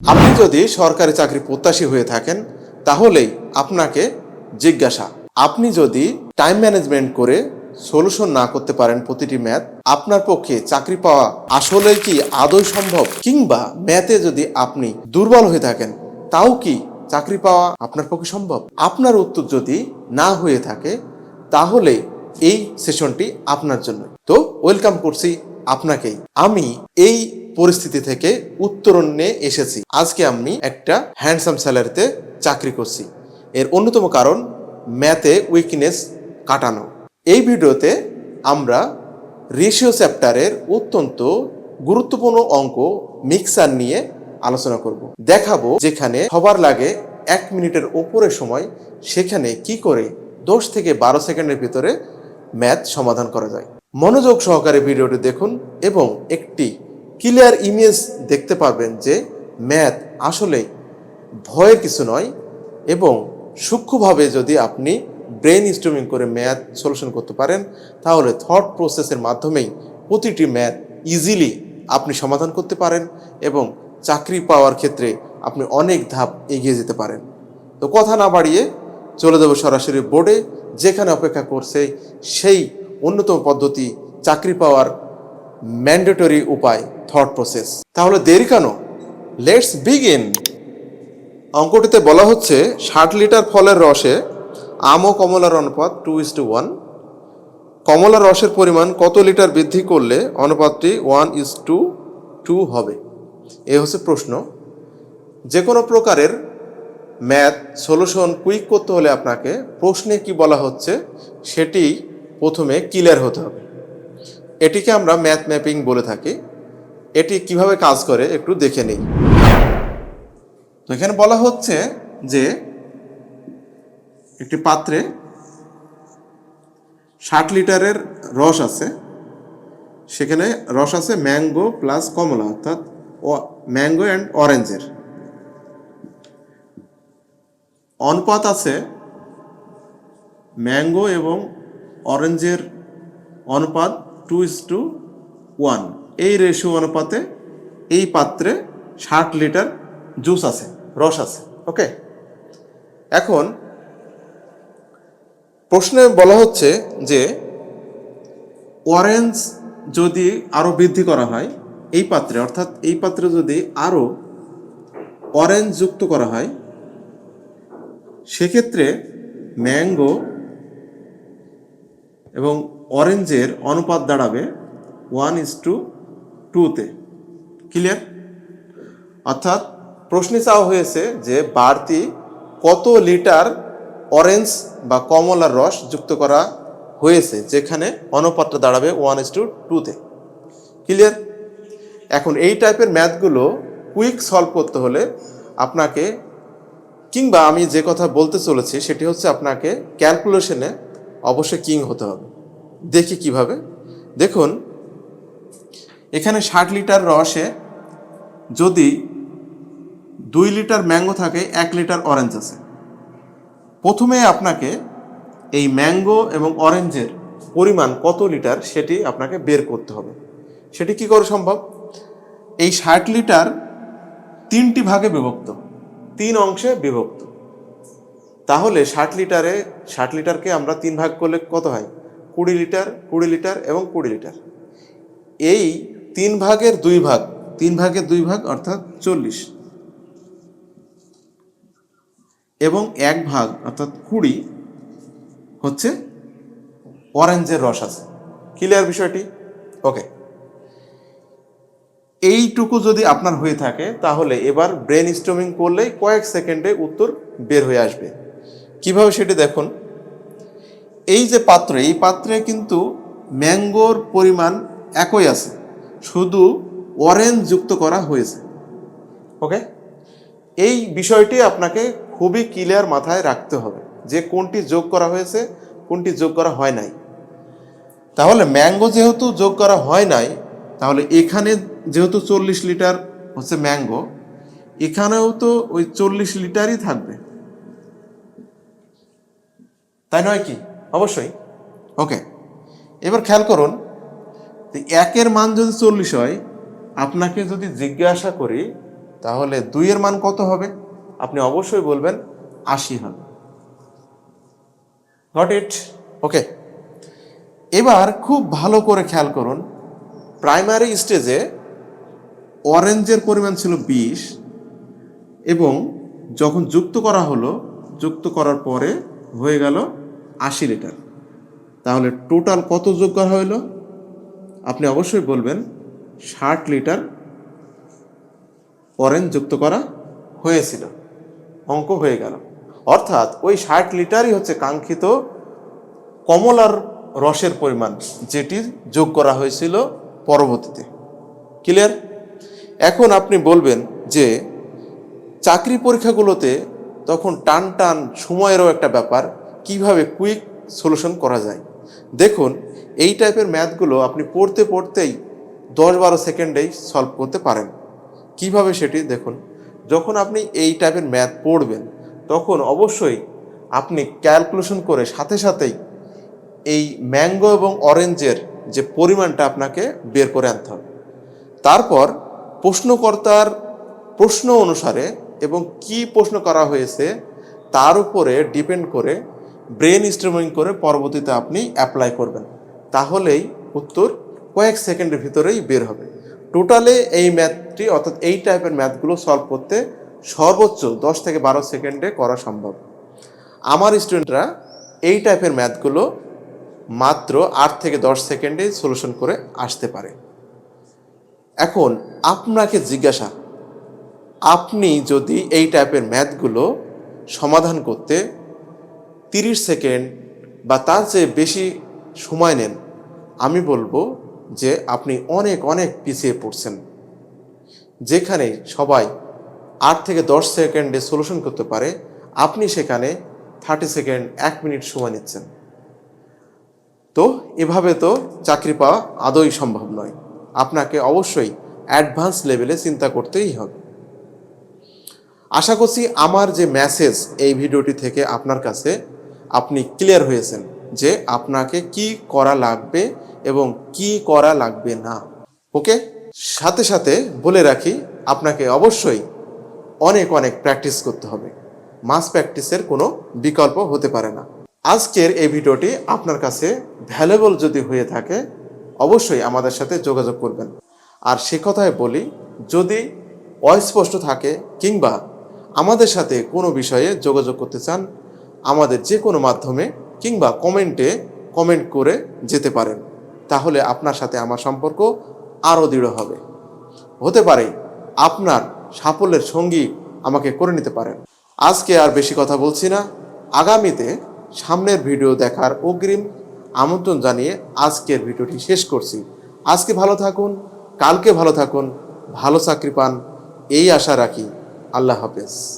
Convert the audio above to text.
আপনি যদি সরকারি চাকরি প্রত্যাশী হয়ে থাকেন, তাহলেই আপনাকে জিজ্ঞাসা। আপনি যদি টাইম ম্যানেজমেন্ট করে সলিউশন না করতে পারেন প্রতিটি ম্যাথ আপনার পক্ষে চাকরি পাওয়া আসলে কি আদৌ সম্ভব? কিংবা ম্যাথে যদি আপনি দুর্বল হয়ে থাকেন, তাও কি চাকরি পাওয়া আপনার পক্ষে সম্ভব? আপনার উত্তর যদি না হয়ে থাকে, তাহলে এই সেশনটি আপনার জন্য তো ওয়েলকাম করছি আপনাকেই। আমি এই পরিস্থিতি থেকে উত্তরণ নিয়ে এসেছি। আজকে আমি একটা হ্যান্ডসাম স্যালারিতে চাকরি করছি। এর অন্যতম কারণ, ম্যাথে উইকনেস কাটানো। এই ভিডিওতে আমরা রেশিও চ্যাপ্টারের অত্যন্ত গুরুত্বপূর্ণ অঙ্ক মিক্সার নিয়ে আলোচনা করব। দেখাবো যেখানে সবার লাগে এক মিনিটের ওপরে সময়, সেখানে কি করে দশ থেকে বারো সেকেন্ডের ভিতরে ম্যাথ সমাধান করা যায়। মনোযোগ সহকারে ভিডিওটি দেখুন এবং একটি ক্লিয়ার ইমেজ দেখতে পারবেন যে ম্যাথ আসলে ভয়ের কিছু নয় এবং সূক্ষ্মভাবে যদি আপনি ব্রেন স্ট্রিমিং করে ম্যাথ সলিউশন করতে পারেন, তাহলে থট প্রসেসের মাধ্যমেই প্রতিটি ম্যাথ ইজিলি আপনি সমাধান করতে পারেন এবং চাকরি পাওয়ার ক্ষেত্রে আপনি অনেক ধাপ এগিয়ে যেতে পারেন। তো কথা না বাড়িয়ে চলে যাব সরাসরি বোর্ডে যেখানে অপেক্ষা করছে সেই অন্যতম পদ্ধতি চাকরি পাওয়ার ম্যান্ডেটরি উপায় থট প্রসেস তাহলে দেরি কেন? লেটস বিগিন অঙ্কটিতে বলা হচ্ছে, ষাট লিটার ফলের রসে আম ও কমলার অনুপাত টু ইস টু ওয়ান কমলার রসের পরিমাণ কত লিটার বৃদ্ধি করলে অনুপাতটি ওয়ান ইস টু টু হবে? এ হচ্ছে প্রশ্ন। যে কোনো প্রকারের ম্যাথ সলিউশন কুইক করতে হলে আপনাকে প্রশ্নে কি বলা হচ্ছে, সেটি প্রথমে ক্লিয়ার হতে হবে। এটিকে আমরা ম্যাথ ম্যাপিং বলে থাকি। এটি কীভাবে কাজ করে একটু দেখে নিই। তো এখানে বলা হচ্ছে যে, একটি পাত্রে ষাট লিটারের রস আছে। সেখানে রস আছে ম্যাঙ্গো প্লাস কমলা, অর্থাৎ ম্যাঙ্গো অ্যান্ড অরেঞ্জের। অনুপাত আছে ম্যাঙ্গো এবং অরেঞ্জের অনুপাত টু ইস টু ওয়ান এই রেশিও অনুপাতে এই পাত্রে ষাট লিটার জুস আছে, রস আছে ওকে এখন প্রশ্নে বলা হচ্ছে যে অরেঞ্জ যদি আরও বৃদ্ধি করা হয়, এই পাত্রে, অর্থাৎ এই পাত্রে যদি আরও অরেঞ্জ যুক্ত করা হয়, সেক্ষেত্রে ম্যাঙ্গো এবং অরেঞ্জের অনুপাত দাঁড়াবে ওয়ান ইস টু টুতে। ক্লিয়ার? অর্থাৎ প্রশ্নে চাওয়া হয়েছে যে বাড়তি কত লিটার অরেঞ্জ বা কমলার রস যুক্ত করা হয়েছে, যেখানে অনুপাতটা দাঁড়াবে ওয়ান ইস টু টুতে। ক্লিয়ার? এখন এই টাইপের ম্যাথগুলো কুইক সলভ করতে হলে আপনাকে, কিংবা আমি যে কথা বলতে চলেছি সেটি হচ্ছে আপনাকে ক্যালকুলেশনে অবশ্যই কিং হতে হবে। দেখি কীভাবে। দেখুন, এখানে ষাট লিটার রসে যদি দুই লিটার ম্যাঙ্গো থাকে, এক লিটার অরেঞ্জ আছে। প্রথমে আপনাকে এই ম্যাঙ্গো এবং অরেঞ্জের পরিমাণ কত লিটার সেটি আপনাকে বের করতে হবে। সেটি কি করে সম্ভব? এই ষাট লিটার তিনটি ভাগে বিভক্ত, তিন অংশে বিভক্ত। তাহলে ষাট লিটারে, ষাট লিটারকে আমরা তিন ভাগ করলে কত হয়? কুড়ি লিটার কুড়ি লিটার এবং কুড়ি লিটার। এই তিন ভাগের দুই ভাগ, তিন ভাগের দুই ভাগ অর্থাৎ চল্লিশ। এবং এক ভাগ অর্থাৎ কুড়ি হচ্ছে অরেঞ্জের রস আছে। ক্লিয়ার বিষয়টি? ওকে এইটুকু যদি আপনার হয়ে থাকে, তাহলে এবার ব্রেন স্টমিং করলে কয়েক সেকেন্ডে উত্তর বের হয়ে আসবে। কীভাবে সেটি দেখুন? এই যে পাত্র, এই পাত্রে কিন্তু ম্যাঙ্গোর পরিমাণ একই আছে। শুধু অরেঞ্জ যুক্ত করা হয়েছে। ওকে এই বিষয়টি আপনাকে খুবই ক্লিয়ার মাথায় রাখতে হবে যে কোনটি যোগ করা হয়েছে, কোনটি যোগ করা হয় নাই। তাহলে ম্যাঙ্গো যেহেতু যোগ করা হয় নাই, তাহলে এখানে যেহেতু চল্লিশ লিটার হচ্ছে ম্যাঙ্গো, এখানেও তো ওই চল্লিশ লিটারই থাকবে। তাই নয় কি? অবশ্যই। ওকে। এবার খেয়াল করুন একের মান যদি চল্লিশ হয় আপনাকে যদি জিজ্ঞাসা করি তাহলে দুইয়ের মান কত হবে? আপনি অবশ্যই বলবেন আশি হবে। Got it okay. এবার খুব ভালো করে খেয়াল করুন প্রাইমারি স্টেজে অরেঞ্জের পরিমাণ ছিল বিশ এবং যখন যুক্ত করা হলো যুক্ত করার পরে হয়ে গেল আশি লিটার। তাহলে টোটাল কত যোগ করা হইল? আপনি অবশ্যই বলবেন ষাট লিটার অরেঞ্জ যুক্ত করা হয়েছিল, অঙ্ক হয়ে গেল। অর্থাৎ ওই ষাট লিটারই হচ্ছে কাঙ্ক্ষিত কমলার রসের পরিমাণ, যেটি যোগ করা হয়েছিল পরবর্তীতে। ক্লিয়ার এখন আপনি বলবেন যে চাকরি পরীক্ষাগুলোতে তখন টান টান সময়েরও একটা ব্যাপার কীভাবে কুইক সলিউশন করা যায়? দেখুন, এই টাইপের ম্যাথগুলো আপনি পড়তে পড়তেই দশ বারো সেকেন্ডেই সলভ করতে পারেন। কীভাবে সেটি? দেখুন, যখন আপনি এই টাইপের ম্যাথ পড়বেন, তখন অবশ্যই আপনি ক্যালকুলেশন করে সাথে সাথেই এই ম্যাঙ্গো এবং অরেঞ্জের যে পরিমাণটা আপনাকে বের করে আনতে হবে। তারপর প্রশ্নকর্তার প্রশ্ন অনুসারে এবং কি প্রশ্ন করা হয়েছে, তার উপরে ডিপেন্ড করে ব্রেন স্ট্রিমিং করে পরবর্তীতে আপনি অ্যাপ্লাই করবেন। তাহলেই উত্তর কয়েক সেকেন্ডের ভিতরেই বের হবে। টোটালে এই ম্যাথটি অর্থাৎ এই টাইপের ম্যাথগুলো সলভ করতে সর্বোচ্চ দশ থেকে বারো সেকেন্ডে করা সম্ভব। আমার স্টুডেন্টরা এই টাইপের ম্যাথগুলো মাত্র আট থেকে দশ সেকেন্ডে সলিউশন করে আসতে পারে। এখন আপনাকে জিজ্ঞাসা, আপনি যদি এই টাইপের ম্যাথগুলো সমাধান করতে তিরিশ সেকেন্ড বা তার চেয়ে বেশি সময় নেন, আমি বলব যে আপনি অনেক অনেক পিছিয়ে পড়ছেন, যেখানে সবাই আট থেকে দশ সেকেন্ডে সলিউশন করতে পারে, আপনি সেখানে থার্টি সেকেন্ড, এক মিনিট সময় নিচ্ছেন। তো এভাবে তো চাকরি পাওয়া আদৌ সম্ভব নয়। আপনাকে অবশ্যই অ্যাডভান্স লেভেলে চিন্তা করতেই হবে। আশা করছি আমার যে মেসেজ এই ভিডিওটি থেকে আপনার কাছে আপনি ক্লিয়ার হয়েছেন যে আপনাকে কি করা লাগবে এবং কি করা লাগবে না। ওকে সাথে সাথে বলে রাখি, আপনাকে অবশ্যই অনেক অনেক প্র্যাকটিস করতে হবে। মাস প্র্যাকটিসের কোনো বিকল্প হতে পারে না। আজকের এই ভিডিওটি আপনার কাছে ভ্যালুয়েবল যদি হয়ে থাকে, অবশ্যই আমাদের সাথে যোগাযোগ করবেন। আর সে কথায় বলি, যদি অস্পষ্ট থাকে কিংবা আমাদের সাথে কোনো বিষয়ে যোগাযোগ করতে চান আমাদের যে কোনো মাধ্যমে কিংবা কমেন্টে কমেন্ট করে যেতে পারেন। তাহলে আপনার সাথে আমার সম্পর্ক আরও দৃঢ় হবে। হতে পারে আপনার সাফল্যের সঙ্গী আমাকে করে নিতে পারেন। আজকে আর বেশি কথা বলছি না। আগামীতে সামনের ভিডিও দেখার অগ্রিম আমন্ত্রণ জানিয়ে আজকের ভিডিওটি শেষ করছি। আজকে ভালো থাকুন, কালকে ভালো থাকুন, ভালো চাকরি পান, এই আশা রাখি। আল্লাহ হাফেজ।